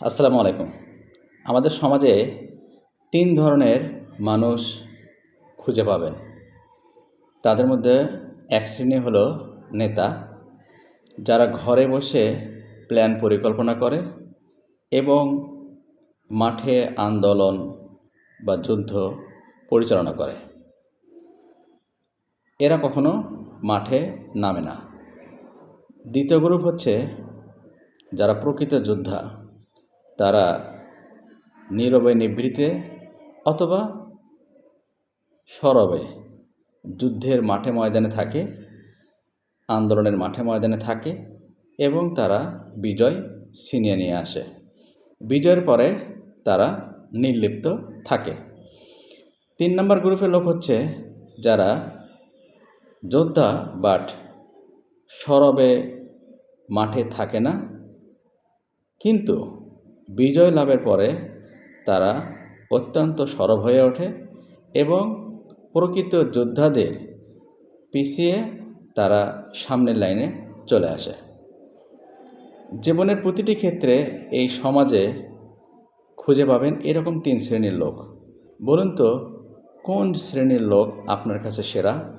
আসসালামু আলাইকুম। আমাদের সমাজে তিন ধরনের মানুষ খুঁজে পাবেন। তাদের মধ্যে এক শ্রেণি হলো নেতা, যারা ঘরে বসে প্ল্যান পরিকল্পনা করে এবং মাঠে আন্দোলন বা যুদ্ধ পরিচালনা করে। এরা কখনো মাঠে নামে না। দ্বিতীয় গ্রুপ হচ্ছে যারা প্রকৃত যোদ্ধা। তারা নীরবে নিভৃতে অথবা সরবে। যুদ্ধের মাঠে ময়দানে থাকে, আন্দোলনের মাঠে ময়দানে থাকে এবং তারা বিজয় ছিনিয়ে নিয়ে আসে। বিজয়ের পরে তারা নির্লিপ্ত থাকে। তিন নম্বর গ্রুপের লোক হচ্ছে যারা যোদ্ধা বাট সরবে মাঠে থাকে না, কিন্তু বিজয় লাভের পরে তারা অত্যন্ত সরব হয়ে ওঠে এবং প্রকৃত যোদ্ধাদের পিছিয়ে তারা সামনের লাইনে চলে আসে। জীবনের প্রতিটি ক্ষেত্রে এই সমাজে খুঁজে পাবেন এরকম তিন শ্রেণির লোক। বলুন তো, কোন শ্রেণির লোক আপনার কাছে সেরা?